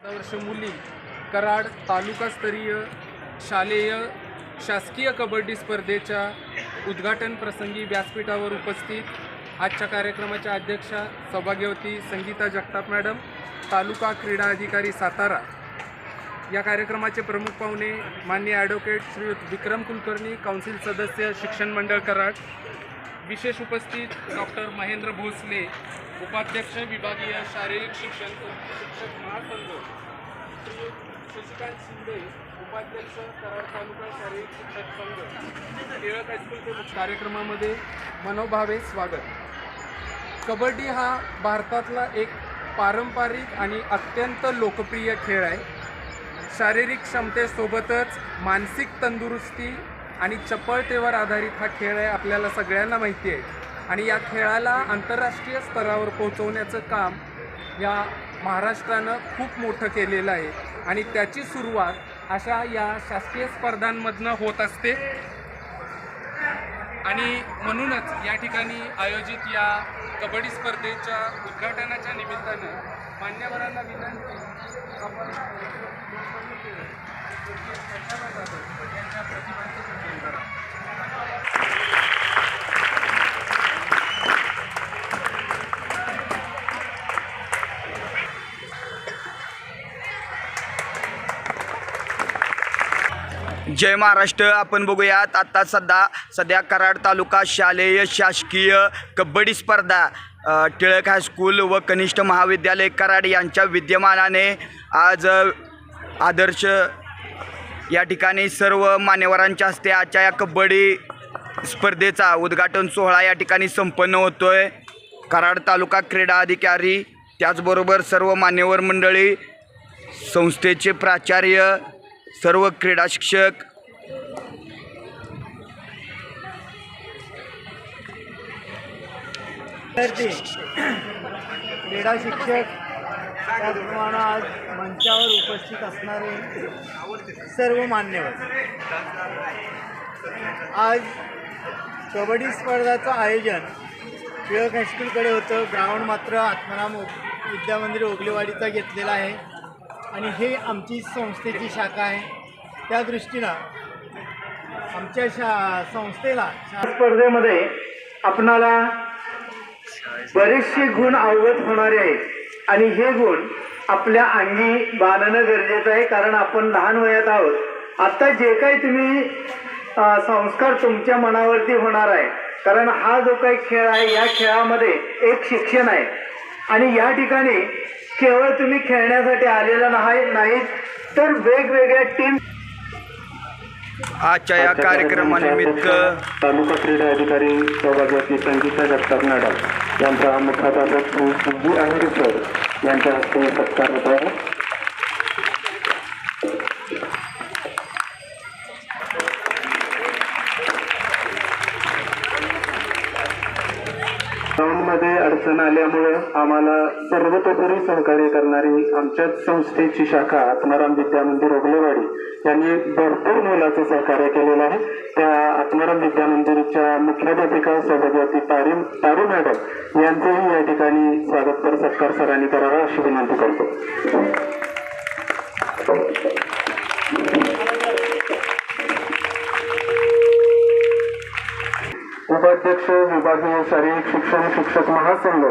वर्ष मुली कराड तालुकास्तरीय शालेय शासकीय कबड्डी स्पर्धेच्या उद्घाटन प्रसंगी व्यासपीठावर उपस्थित आजच्या कार्यक्रमाच्या अध्यक्षा सौभाग्यवती संगीता जगताप मॅडम तालुका क्रीडा अधिकारी सातारा. या कार्यक्रमाचे प्रमुख पाहुणे मान्य ॲडव्होकेट श्रीयुत विक्रम कुलकर्णी काउन्सिल सदस्य शिक्षण मंडळ कराड. विशेष उपस्थित डॉक्टर महेंद्र भोसले उपाध्यक्ष विभागीय शारीरिक शिक्षण शिक्षक महासंघ. श्रीयुत शशिकांत शिंदे उपाध्यक्ष कराड तालुका शारीरिक शिक्षक संघ. टिळक हायस्कूलचे कार्यक्रमामध्ये मनोभावे स्वागत. कबड्डी हा भारतातला एक पारंपरिक आणि अत्यंत लोकप्रिय खेळ आहे. शारीरिक क्षमतेसोबतच मानसिक तंदुरुस्ती आणि चपळतेवर आधारित हा खेळ आहे आपल्याला सगळ्यांना माहिती आहे. आणि या खेळाला आंतरराष्ट्रीय स्तरावर पोहोचवण्याचं काम या महाराष्ट्रानं खूप मोठं केलेलं आहे. आणि त्याची सुरुवात अशा या शासकीय स्पर्धांमधनं होत असते. आणि म्हणूनच या ठिकाणी आयोजित या कबड्डी स्पर्धेच्या उद्घाटनाच्या निमित्तानं मान्यवरांना विनंती आपण यांच्या प्रतिभांचं करा. जय महाराष्ट्र आपण बघूयात आता सध्या सध्या कराड तालुका शालेय शासकीय कबड्डी स्पर्धा टिळक हायस्कूल व कनिष्ठ महाविद्यालय कराड यांच्या विद्यमानाने आज आदर्श या ठिकाणी सर्व मान्यवरांच्या हस्ते आजच्या या कबड्डी स्पर्धेचा उद्घाटन सोहळा या ठिकाणी संपन्न होतो आहे कराड तालुका क्रीडा अधिकारी त्याचबरोबर सर्व मान्यवर मंडळी संस्थेचे प्राचार्य सर्व क्रीडा शिक्षक विद्यार्थी क्रीडा शिक्षक त्याचप्रमाणे आज मंचावर उपस्थित असणारे सर्व मान्यवर. आज कबड्डी स्पर्धाचं आयोजन टिळक हायस्कूलकडे होतं. ग्राउंड मात्र आत्माराम विद्यामंदिर ओगलेवाडीचा घेतलेला आहे. आणि हे आमची संस्थेची शाखा आहे. त्या दृष्टीनं आमच्या शा संस्थेला स्पर्धेमध्ये आपणाला बरेचसे गुण अवगत होणारे आहेत. आणि हे गुण आपल्या अंगी बांधणं गरजेचं आहे कारण आपण लहान वयात आहोत. आता जे काही तुम्ही संस्कार तुमच्या मनावरती होणार आहे कारण हा जो काही खेळ आहे या खेळामध्ये एक शिक्षण आहे. आणि या ठिकाणी केवळ तुम्ही खेळण्यासाठी आलेला नाही नाहीत तर वेगवेगळ्या टीम आजच्या या कार्यक्रमानिमित्त तालुका क्रीडा अधिकारी सौभाग्यवती संगीता जगताप मॅडम यांचा मुख्याध्यापक श्री सुब्बू अहिरे सर यांच्या हस्ते सत्कार होत आहे. ग्राउंडमध्ये अडचण आल्यामुळे आम्हाला सर्वतोपरी सहकार्य करणारी आमच्याच संस्थेची शाखा आत्माराम विद्यामंदिर ओगलेवाडी यांनी भरपूर मोलाचं सहकार्य केलेलं आहे. त्या आत्माराम विद्यामंदिरच्या मुख्याध्यापिका सौभाग्यवती तारी तारू मॅडम यांचंही या ठिकाणी स्वागतपर सत्कार सरांनी करावा अशी विनंती करतो. उपाध्यक्ष विभागीय शारीरिक शिक्षण शिक्षक महासंघ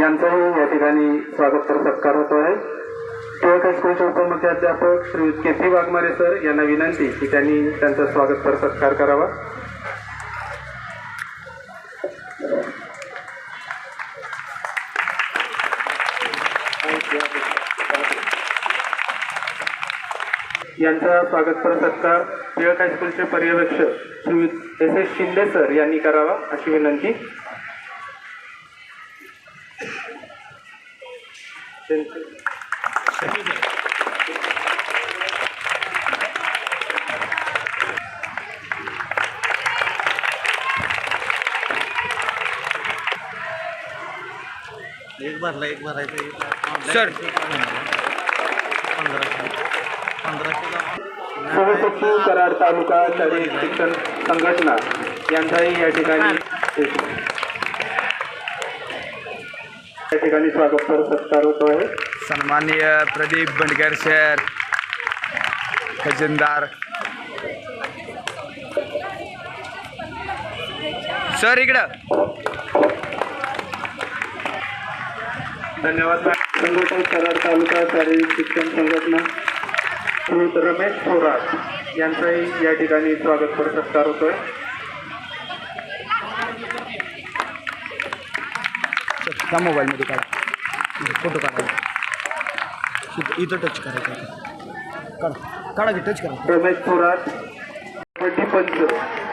यांचाही या ठिकाणी स्वागत सत्कार होतो आहे. टिळक हायस्कूलचे उपमुख्याध्यापक Shri K P Waghmare sir यांना विनंती की त्यांनी त्यांचा स्वागत सत्कार करावा. यांचा स्वागतपर सत्कार टिळक हायस्कूलचे पर्यवेक्षक Shri S S Shinde sir यांनी करावा अशी विनंती. एक भरला एक भरायचं. सर सहसचिव कराड तालुका शारीरिक शिक्षण संघटना यांचाही या ठिकाणी या ठिकाणी स्वागत सत्कार होतो आहे. सन्माननीय प्रदीप बंडगर सर खजिनदार. सर इकडं. धन्यवाद. संघटन कराड तालुका शारीरिक शिक्षण संघटना श्री रमेश थोरात यांचाही या ठिकाणी स्वागत सत्कार होतोय. त्या मोबाईलमध्ये काढा. फोटो काढा. इथं- टच करायचं काढा. काढा की टच करा. रमेश थोरात पंच.